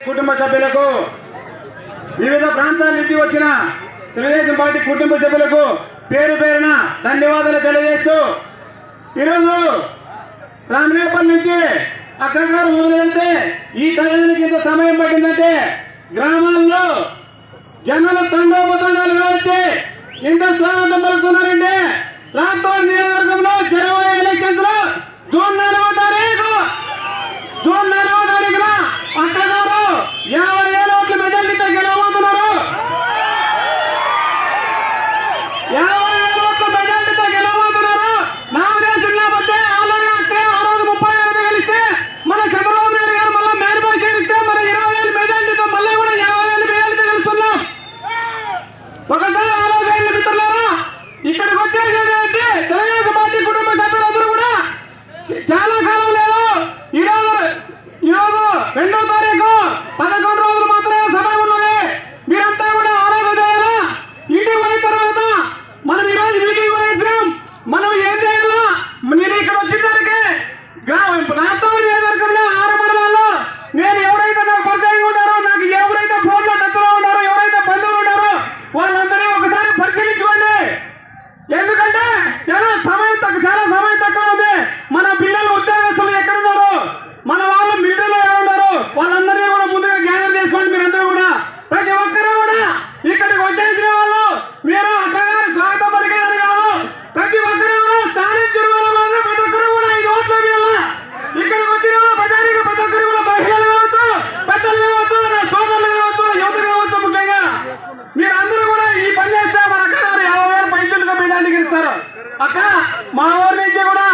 కుటుంబ సభ్యులకు వివిధ ప్రాంతాల నుంచి వచ్చిన తెలుగుదేశం పార్టీ కుటుంబ సభ్యులకు పేరు పేరున ధన్యవాదాలు తెలియజేస్తూ ఈరోజు రామనేపల్లి నుంచి అక్కగారు మొదలు వెళ్తే ఈ కళ్యాణానికి ఇంత సమయం పట్టిందంటే గ్రామాల్లో జనాలు తండోపతండాలు వేస్తే ఇంత స్వాగతం పలుకుతున్నారంటే రాష్ట్ర నియోజకవర్గంలో యాభై ఏడు ఓట్ల మెజార్టీతో గెలవబోతున్నారు నామినేషన్ లేకపోతే ఆ రోజు ముప్పై ఐదు గెలిస్తే మన చంద్రబాబు నాయుడు గారు మళ్ళీ మన ఇరవై వేల మెజార్టీతో మళ్ళీ కూడా యాభై వేల మెజార్టీతో గెలుస్తున్నాం ఒకసారి ఆలోచన మిత్రులారా ఇక్కడికి వచ్చేసేది ఏంటి? తెలుగుదేశం పార్టీ కుటుంబ సభ్యులందరూ కూడా చాలా కాలం లేదు ఈరోజు ఈరోజు రెండో తారీఖు పదకొండు రోజులు మాత్రమే సమయం ఉన్నది మీరంతా కూడా ఆలోచన చేయాలా ఇంటికి పోయిన తర్వాత మనం ఈరోజు మీటింగ్ పోయించాం మనం ఏం చేయాలా నేను ఇక్కడ వచ్చేసరికి గ్రామం రాష్ట్రం నియోజకవర్గంలో ఆరు మండలాల్లో నేను ఎవరైతే నాకు పరిచయంగా ఉన్నారో నాకు ఎవరైతే ఫోన్లో టచ్లో ఉన్నారో ఎవరైతే బంధువులు ఉన్నారో వాళ్ళందరినీ ఒకసారి పరిశీలించుకోండి ఎందుకంటే చాలా సమయం తక్కువ చాలా సమయం తక్కువ ఉంది మన పిల్లలు ఉద్యోగస్తులు ఎక్కడ ఉన్నారు మన వాళ్ళు మిలిటరీలో ఎలా ఉన్నారు వాళ్ళందరినీ కూడా ముందుగా గ్యాదర్ చేసుకోండి మీరందరూ కూడా ప్రతి ఒక్కరూ కూడా ఇక్కడికి వచ్చేసిన వాళ్ళు మీరు అక్కగారి స్వాగతం పలికేదని కాదు ప్రతి ఒక్కరూ కూడా స్థానిక వాళ్ళు మాత్రం ప్రతి ఒక్కరూ కూడా ఐదు ఓట్లు వేయాలా ఇక్కడికి వచ్చిన వాళ్ళు ప్రజానికి ప్రతి ఒక్కరు కూడా మహిళలు కావచ్చు పెద్దలు కావచ్చు నా సోదరులు కావచ్చు యువత కావచ్చు ముఖ్యంగా మీరందరూ కూడా ఈ పని చేస్తే మన అక్క గారు యాభై వేల పైసలుగా మీదానికి ఇస్తారు అక్క మా ఊరి నుంచి కూడా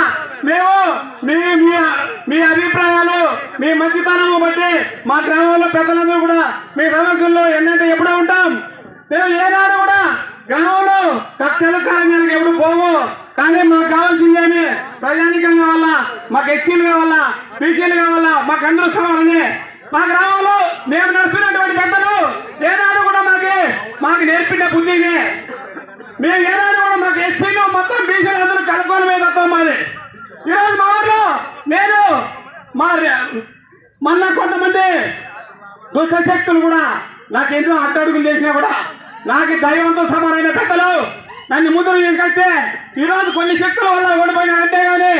మేము మీ మీ అభిప్రాయాలు మీ మంచితనం బట్టి మా గ్రామంలో పెద్దలందరూ కూడా మీ సమస్యల్లో ఎన్నంటే ఎప్పుడూ ఉంటాం. మేము ఏనాడు కూడా గ్రామంలో కక్షలు కారణాలకు ఎప్పుడు పోము. కానీ మాకు కావాల్సింది అని ప్రజానికం కావాలా? మాకు ఎస్సీలు కావాలా? బీసీలు కావాలా? మాకు అందరూ సమానమే. మా గ్రామంలో మేము నడుస్తున్నటువంటి పెద్ద ఏనాడు కూడా మాకు మాకు నేర్పిన బుద్ధిని మేము ఏనాడు కూడా మాకు ఎస్సీలు మొత్తం బీసీలు అందరూ కలుపుకొని మీద తత్వం మాది ఈరోజు మా ఊర్లో నేను మా మళ్ళా కొంతమంది దుష్ట శక్తులు కూడా నాకు ఎన్నో అడ్డడుగులు చేసినా కూడా నాకు దైవంతో సమానమైన పెద్దలు నన్ను ముందుకు తీసుకొస్తే ఈరోజు కొన్ని శక్తుల వల్ల ఓడిపోయినా అంతేగాని కానీ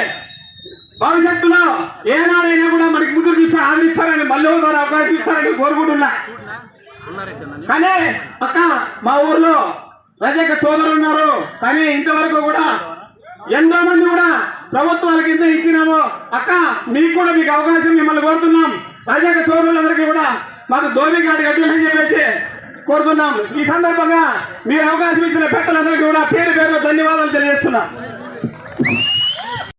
భవిష్యత్తులో ఏనాడైనా కూడా మనకి ముందుకు తీసి ఆదరిస్తారని మళ్ళీ ఒకసారి అవకాశం ఇస్తారని కోరుకుంటున్నా. కానీ అక్క మా ఊర్లో రజక సోదరులు ఉన్నారు. కానీ ఇంతవరకు కూడా ఎంతో మంది కూడా ప్రభుత్వాలకు ఇంత ఇచ్చినామో అక్క మీకు కూడా మీకు అవకాశం మిమ్మల్ని కోరుతున్నాం. రజక సోదరులందరికీ కూడా మాకు ధోని గాడి కట్టాలని చెప్పేసి కోరుతున్నాం. ఈ సందర్భంగా మీరు అవకాశం ఇచ్చిన పెద్దలందరికీ కూడా పేరు పేరు ధన్యవాదాలు తెలియజేస్తున్నాం.